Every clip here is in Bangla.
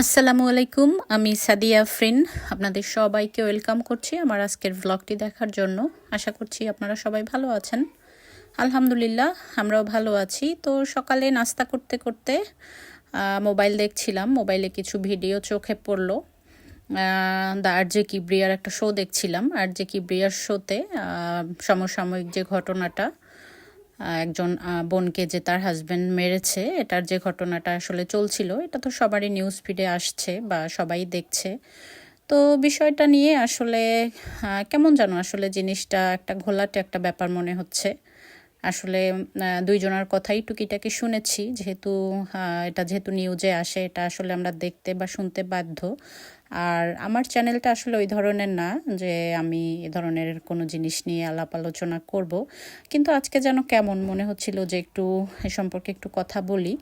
আসসালামু আলাইকুম, আমি সাদিয়া ফ্রিন। আপনাদের সবাইকে ওয়েলকাম করছি আমার আজকের ব্লগটি দেখার জন্য। আশা করছি আপনারা সবাই ভালো আছেন। আলহামদুলিল্লাহ, আমরাও ভালো আছি। তো সকালে নাস্তা করতে করতে মোবাইল দেখছিলাম। মোবাইলে কিছু ভিডিও চোখে পড়ল। দ্য আর জে কিব্রিয়ার একটা শো দেখছিলাম। আর জে কিব্রিয়ার শোতে সমসাময়িক যে ঘটনাটা একজন বোনকে যে তার হাজব্যান্ড মেরেছে, এটার যে ঘটনাটা আসলে চলছিল, এটা তো সবারই নিউজ ফিডে আসছে বা সবাই দেখছে। তো বিষয়টা নিয়ে আসলে কেমন জানো আসলে জিনিসটা একটা ঘোলাটে একটা ব্যাপার মনে হচ্ছে। আসলে দুইজনের কথাই টুকিটাকি শুনেছি। যেহেতু এটা যেহেতু নিউজে আসে, এটা আসলে আমরা দেখতে বা শুনতে বাধ্য। আর আমার চ্যানেলটা আসলে ওই ধরনের না, যে আমি এ ধরনের কোনো জিনিস নিয়ে আলাপ আলোচনা করব। কিন্তু আজকে যেন কেমন মনে হচ্ছিল যে একটু এ সম্পর্কে একটু কথা বলি।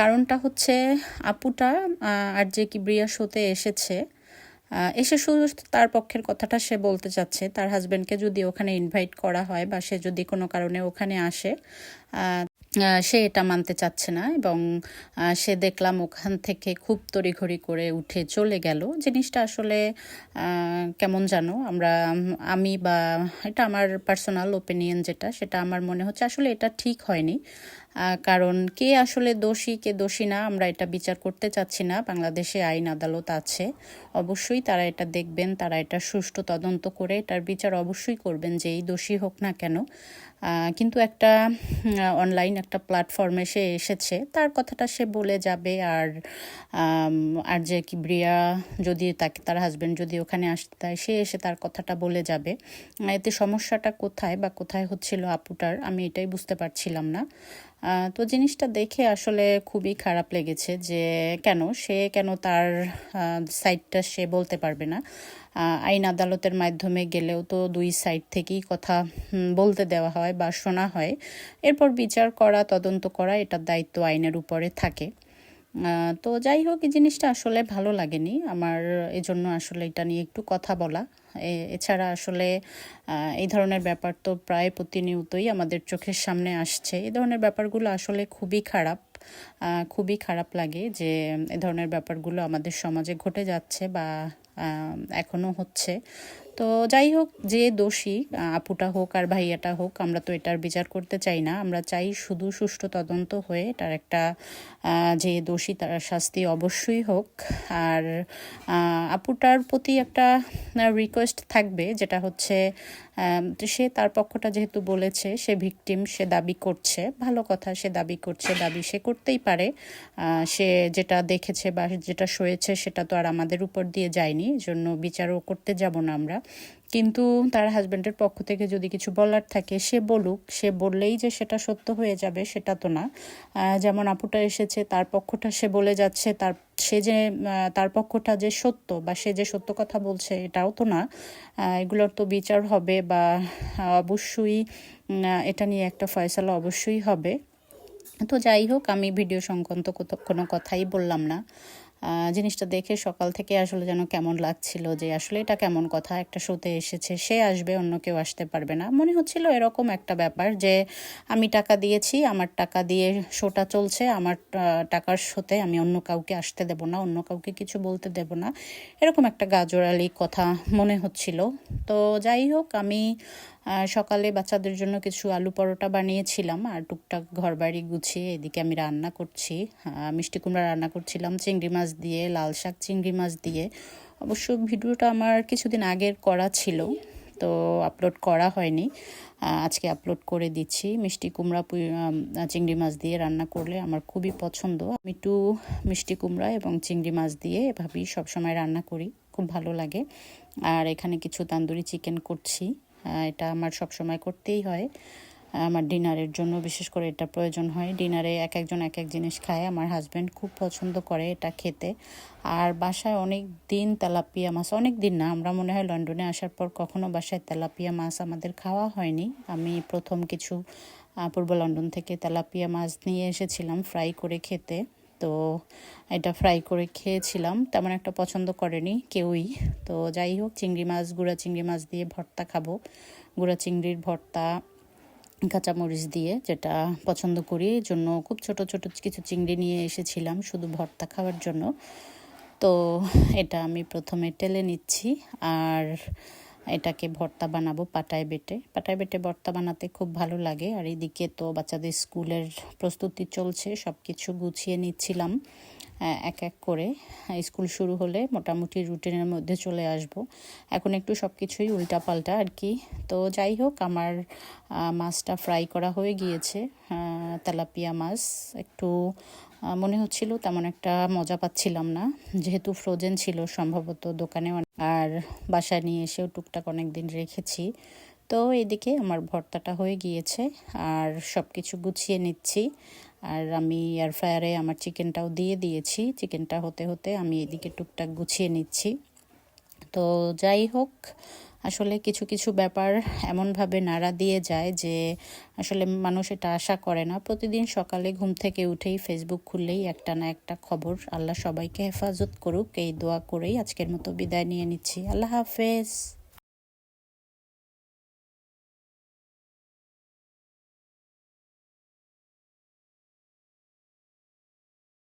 কারণটা হচ্ছে, আপুটা আর যে কি ব্রিয়া শোতে এসেছে এসে শুধু তার পক্ষের কথাটা সে বলতে চাচ্ছে। তার হাজব্যান্ডকে যদি ওখানে ইনভাইট করা হয় বা সে যদি কোনো কারণে ওখানে আসে সে এটা মানতে চাচ্ছে না এবং সে দেখলাম ওখান থেকে খুব তড়িঘড়ি করে উঠে চলে গেল। জিনিসটা আসলে কেমন জানো? আমরা, আমি বা, এটা আমার পার্সোনাল ওপিনিয়ন যেটা, সেটা আমার মনে হচ্ছে আসলে এটা ঠিক হয়নি। কারণ কে আসলে দোষী, কে দোষী না, আমরা এটা বিচার করতে চাচ্ছি না। বাংলাদেশে আইন, আদালত আছে। অবশ্যই তারা এটা দেখবেন, তারা এটা সুষ্ঠু তদন্ত করে এটার বিচার অবশ্যই করবেন যে এই দোষী হোক না কেন। কিন্তু একটা অনলাইন একটা প্ল্যাটফর্মে সে এসেছে, তার কথাটা সে বলে যাবে। আর আর যে কি ব্রিয়া যদি তাকে, তার হাজব্যান্ড যদি ওখানে আসতে তাই সে এসে তার কথাটা বলে যাবে। এতে সমস্যাটা কোথায় বা কোথায় হচ্ছিল আপুটার, আমি এটাই বুঝতে পারছিলাম না। তো জিনিসটা দেখে আসলে খুবই খারাপ লেগেছে যে কেন? সে কেন তার সাইডটা সে বলতে পারবে না। আইন আদালতের মাধ্যমে গেলেও তো দুই সাইড থেকেই কথা বলতে দেওয়া হয় বা শোনা হয়। এরপর বিচার করা, তদন্ত করা, এটার দায়িত্ব আইনের উপরে থাকে। তো যাই হোক, এই জিনিসটা আসলে ভালো লাগেনি। আমার এজন্য আসলে এটা নিয়ে একটু কথা বলা। এছাড়া আসলে এই ধরনের ব্যাপার তো প্রায় প্রতিনিয়তই আমাদের চোখের সামনে আসছে। এই ধরনের ব্যাপারগুলো আসলে খুবই খারাপ খুবই খারাপ লাগে যে, এ ধরনের ব্যাপারগুলো আমাদের সমাজে ঘটে যাচ্ছে বা এখনও হচ্ছে। তো যাই হোক, যে দোষী আপুটা হোক আর ভাইয়াটা হোক, আমরা তো এটার বিচার করতে চাই না। আমরা চাই শুধু সুষ্ঠু তদন্ত হয়ে এটার একটা যে দোষী তার শাস্তি অবশ্যই হোক। আর আপুটার প্রতি একটা রিকোয়েস্ট থাকবে, যেটা হচ্ছে সে তার পক্ষটা যেহেতু বলেছে, সে ভিকটিম সে দাবি করছে। ভালো কথা, সে দাবি করছে, দাবি সে করতেই পারে। সে যেটা দেখেছে বা যেটা সয়েছে, সেটা তো আর আমাদের উপর দিয়ে যায়নি। জন্য বিচারও করতে যাব না আমরা। কিন্তু তার হাজব্যান্ডের পক্ষ থেকে যদি কিছু বলার থাকে, সে বলুক, সে বললেই যে সেটা সত্য হয়ে যাবে, সেটা তো না। যেমন আপুটা এসেছে, তার পক্ষটা সে বলে যাচ্ছে, তার, সে যে তার পক্ষটা যে সত্য বা সে যে সত্য কথা বলছে, এটাও তো না। এগুলোর তো বিচার হবে বা অবশ্যই এটা নিয়ে একটা ফয়সালা অবশ্যই হবে। তো যাই হোক, আমি ভিডিও সংক্রান্ত কোনো কথাই বললাম না। জিনিসটা দেখে সকাল থেকে আসলে যেন কেমন লাগছিল যে আসলে এটা কেমন কথা, একটা শোতে এসেছে, সে আসবে, অন্য কেউ আসতে পারবে না। মনে হচ্ছিল এরকম একটা ব্যাপার যে আমি টাকা দিয়েছি, আমার টাকা দিয়ে শোটা চলছে, আমার টাকার শোতে আমি অন্য কাউকে আসতে দেব না, অন্য কাউকে কিছু বলতে দেব না। এরকম একটা গাজরালি কথা মনে হচ্ছিল। তো যাই হোক, আমি সকালে বাচ্চাদের জন্য কিছু আলু পরোটা বানিয়েছিলাম আর টুকটাক ঘর বাড়ি গুছিয়ে এদিকে আমি রান্না করছি। মিষ্টি কুমড়া রান্না করছিলাম, চিংড়ি মাছ দিয়ে, লাল শাক, চিংড়ি মাছ দিয়ে। অবশ্য ভিডিওটা আমার কিছুদিন আগের করা ছিল, তো আপলোড করা হয়নি। আজকে আপলোড করে দিচ্ছি। মিষ্টি কুমড়া চিংড়ি মাছ দিয়ে রান্না করলে আমার খুবই পছন্দ। আমি একটু মিষ্টি কুমড়া এবং চিংড়ি মাছ দিয়ে এভাবেই সবসময় রান্না করি, খুব ভালো লাগে। আর এখানে কিছু তান্দুরি চিকেন করছি। এটা আমার সব সময় করতেই হয়। আমার ডিনারের জন্য বিশেষ করে এটা প্রয়োজন হয়। ডিনারে এক একজন এক এক জিনিস খায়। আমার হাজব্যান্ড খুব পছন্দ করে এটা খেতে। আর বাসায় অনেক দিন তেলাপিয়া মাছ, অনেক দিন না, আমরা মনে হয় লন্ডনে আসার পর কখনো বাসায় তেলাপিয়া মাছ আমাদের খাওয়া হয়নি। আমি প্রথম কিছু পূর্ব লন্ডন থেকে তেলাপিয়া মাছ নিয়ে এসেছিলাম ফ্রাই করে খেতে। তো এটা ফ্রাই করে খেয়েছিলাম। তেমন একটা পছন্দ করেনি কেউই। তো যাই হোক, চিংড়ি মাছ, গুঁড়া চিংড়ি মাছ দিয়ে ভর্তা খাব। গুঁড়া চিংড়ির ভর্তা, কাঁচামরিচ দিয়ে যেটা পছন্দ করি। এই জন্য খুব ছোট ছোট কিছু চিংড়ি নিয়ে এসেছিলাম শুধু ভর্তা খাওয়ার জন্য। তো এটা আমি প্রথমে টেলে নিচ্ছি। আর এটাকে ভর্তা বানাবো পাটায় বেটে। পাটায় বেটে ভর্তা বানাতে খুব ভালো লাগে। আর এদিকে তো বাচ্চাদের স্কুলের প্রস্তুতি চলছে সব কিছু গুছিয়ে নিচ্ছিলাম এক এক করে। স্কুল শুরু হলে মোটামুটি রুটিনের মধ্যে চলে আসব। এখন একটু সব কিছুই উল্টাপাল্টা আর কি। তো যাই হোক, আমার মাছটা ফ্রাই করা হয়ে গিয়েছে তেলাপিয়া মাছ। একটু মনে হচ্ছিল তেমন একটা মজা পাচ্ছিলাম না। যেহেতু ফ্রোজেন ছিল, সম্ভবত দোকানে আর বাসায় নিয়ে এসেও টুকটাক অনেক দিন রেখেছি। তো এদিকে আমার ভর্তাটা হয়ে গিয়েছে আর সব কিছু গুছিয়ে নিচ্ছি। আর আমি এয়ার ফ্রায়ারে আমার চিকেনটাও দিয়ে দিয়েছি। চিকেনটা হতে হতে আমি এদিকে টুকটাক গুছিয়ে নিচ্ছি। তো যাই হোক আসলে কিছু কিছু ব্যাপার এমনভাবে নাড়া দিয়ে যায় যে আসলে মানুষ এটা আশা করে না। প্রতিদিন সকালে ঘুম থেকে উঠেই ফেসবুক খুললেই একটা না একটা খবর। আল্লাহ সবাইকে হেফাজত করুক, এই দোয়া করেই আজকের মতো বিদায় নিয়ে নিচ্ছি। আল্লাহ হাফেজ।